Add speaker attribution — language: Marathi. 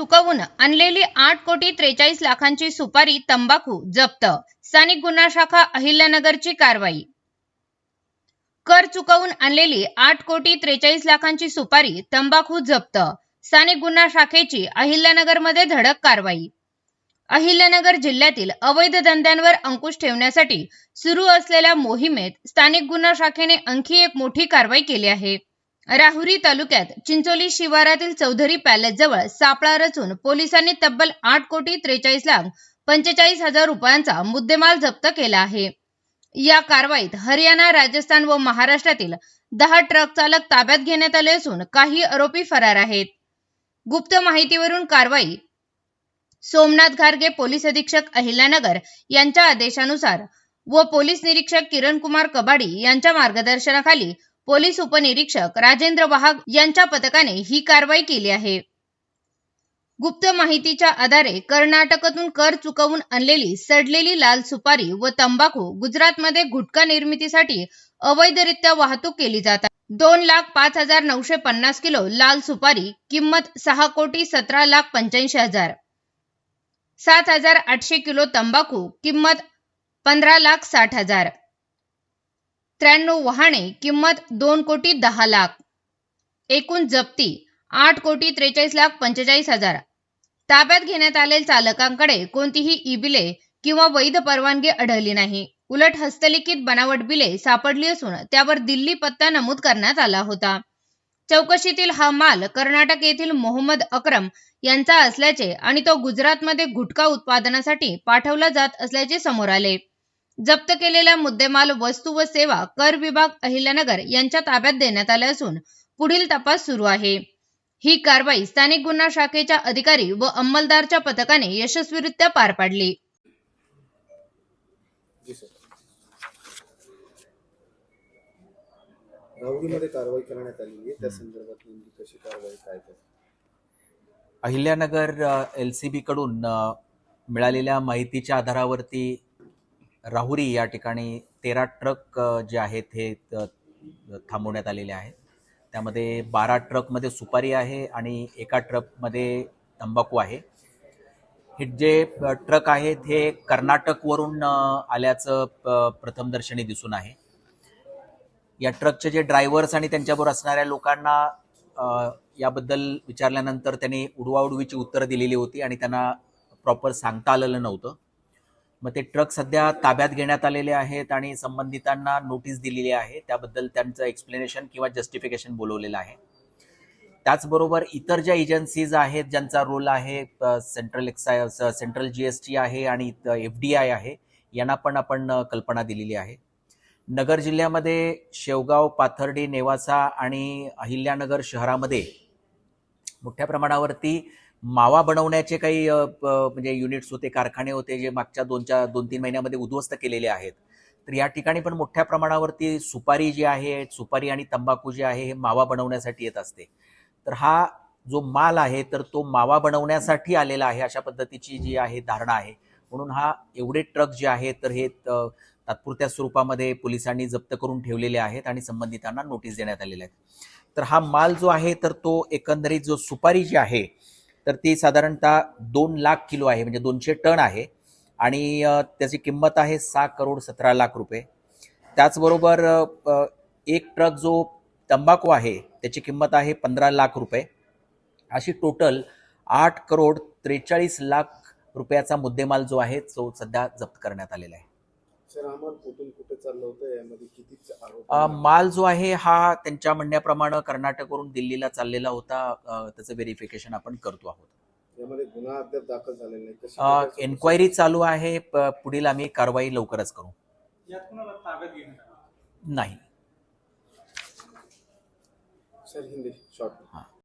Speaker 1: चुकवून आणलेली आठ कोटी त्रेचाळीस लाखांची सुपारी तंबाखू जप्त. स्थानिक गुन्हा शाखा अहिल्यानगरची कारवाई. कर चुकवून आणलेली आठ कोटी त्रेचाळीस लाखांची सुपारी तंबाखू जप्त. स्थानिक गुन्हा शाखेची अहिल्यानगरमध्ये धडक कारवाई. अहिल्यानगर जिल्ह्यातील अवैध धंद्यांवर अंकुश ठेवण्यासाठी सुरू असलेल्या मोहिमेत स्थानिक गुन्हा शाखेने आणखी एक मोठी कारवाई केली आहे. राहुरी तालुक्यात चिंचोली शिवारातील चौधरी पॅलेस जवळ सापळा रचून पोलिसांनी तब्बल आठ कोटी त्रेचाळीस लाख पंचेचाळीस हजार रुपयांचा मुद्देमाल जप्त केला आहे. या कारवाईत हरियाणा राजस्थान व महाराष्ट्रातील दहा ट्रक चालक ताब्यात घेण्यात आले असून काही आरोपी फरार आहेत. गुप्त माहितीवरून कारवाई. सोमनाथ घारगे पोलीस अधीक्षक अहिल्यानगर यांच्या आदेशानुसार व पोलीस निरीक्षक किरण कुमार कबाडी यांच्या मार्गदर्शनाखाली पोलीस उपनिरीक्षक राजेंद्र वाहक यांच्या पथकाने ही कारवाई केली आहे. गुप्त माहितीच्या आधारे कर्नाटकातून कर चुकवून आणलेली सडलेली लाल सुपारी व तंबाखू गुजरातमध्ये गुटखा निर्मितीसाठी अवैधरित्या वाहतूक केली जात आहे. दोन लाख पाच हजार नऊशे पन्नास किलो लाल सुपारी किंमत सहा कोटी सतरा लाख पंच्याऐंशी हजार. सात हजार आठशे किलो तंबाखू किंमत पंधरा लाख साठ हजार. त्र्याण्णव वाहने किंमत दोन कोटी दहा लाख. एकूण जप्ती आठ कोटी त्रेचाळीस लाख पंचेचाळीस हजार. ताब्यात घेण्यात आलेल्या चालकांकडे कोणतीही ई बिले किंवा वैध परवानगी आढळली नाही. उलट हस्तलिखित बनावट बिले सापडली असून त्यावर दिल्ली पत्ता नमूद करण्यात आला होता. चौकशीतील हा माल कर्नाटक येथील मोहम्मद अक्रम यांचा असल्याचे आणि तो गुजरातमध्ये गुटखा उत्पादनासाठी पाठवला जात असल्याचे समोर आले. जप्त केलेला मुद्देमाल वस्तू व सेवा कर विभाग अहिल्यानगर यांच्या ताब्यात देण्यात आले असून पुढील तपास सुरू आहे. ही कारवाई स्थानिक गुन्हा शाखेच्या अधिकारी व अंमलदारच्या पथकाने यशस्वीरित्या पार पाडली.
Speaker 2: जी सर. राहुरीमध्ये कारवाई करण्यात आली आहे. त्या संदर्भात नेमकी कशी कारवाई काय ते
Speaker 3: अहिल्यानगर एल सी बीकडून अ, मिळालेल्या माहितीच्या आधारावरती राहुरी या ठिकाणी तेरा ट्रक जे आहेत हे थांबवण्यात आलेले आहेत. त्यामध्ये बारा ट्रकमध्ये सुपारी आहे आणि एका ट्रकमध्ये तंबाखू आहे. हे जे ट्रक आहेत हे कर्नाटकवरून आल्याचं प्रथमदर्शनी दिसून आहे. या ट्रकचे जे ड्रायव्हर्स आणि त्यांच्याबरोबर असणाऱ्या लोकांना याबद्दल विचारल्यानंतर त्यांनी उडवाउडवीची उत्तरं दिलेली होती आणि त्यांना प्रॉपर सांगता आलेलं नव्हतं. मग ते ट्रक सध्या ताब्यात घेण्यात आलेले आहेत आणि संबंधितांना नोटीस दिलेली आहे. त्याबद्दल त्यांचं एक्सप्लेनेशन किंवा जस्टिफिकेशन बोलवलेलं आहे. त्याचबरोबर इतर ज्या एजन्सीज आहेत ज्यांचा रोल आहे central excise central G S T आहे आणि एफ डी आय आहे यांना पण आपण कल्पना दिलेली आहे. नगर जिल्ह्यामध्ये शेवगाव पाथर्डी नेवासा आणि अहिल्यानगर शहरामध्ये मोठ्या प्रमाणावरती मावा बनवण्याचे काही प- म्हणजे युनिट्स होते कारखाने होते जे मागच्या दोनच्या दोन तीन महिन्यामध्ये उद्ध्वस्त केलेले आहेत. तर या ठिकाणी पण मोठ्या प्रमाणावरती सुपारी जी आहे सुपारी आणि तंबाखू जे आहे हे मावा बनवण्यासाठी येत असते. तर हा जो माल आहे तर तो मावा बनवण्यासाठी आलेला आहे अशा पद्धतीची जी आहे धारणा आहे. म्हणून हा एवढे ट्रक जे आहेत तर हे तात्पुरत्या स्वरूपामध्ये पोलिसांनी जप्त करून ठेवलेले आहेत आणि संबंधितांना नोटीस देण्यात आलेल्या आहेत. तर हा माल जो आहे तर तो एकंदरीत जो सुपारी जी आहे तर ती साधारणतः दोन लाख किलो आहे म्हणजे दोनशे टन आहे. आणि त्याची किंमत आहे सहा करोड सतरा लाख रुपये. त्याचबरोबर एक ट्रक जो तंबाखू आहे त्याची किंमत आहे पंधरा लाख रुपये. अशी टोटल आठ करोड त्रेचाळीस लाख रुपयाचा मुद्देमाल जो आहे तो सध्या जप्त करण्यात आलेला आहे.
Speaker 2: सर आम्हाला कुठून कुठे चाललं होतं? यामध्ये किती आरोप
Speaker 3: अ, माल जो आहे हा त्यांच्या म्हणण्याप्रमाणे कर्नाटकवरून दिल्लीला चाललेला होता. अ, त्याचं व्हेरिफिकेशन आपण करतो आहोत.
Speaker 2: यामध्ये गुन्हा अद्याप दाखल झालेला नाही. कशी
Speaker 3: अ,
Speaker 2: प्रकारची
Speaker 3: एन्क्वायरी चालू आहे. प- पुढील आम्ही कारवाई लवकरच करू.
Speaker 4: यात कुणाला ताब्यात घेण्यात आलं
Speaker 3: नाही.
Speaker 2: सर हिंदी शॉर्ट
Speaker 3: हां.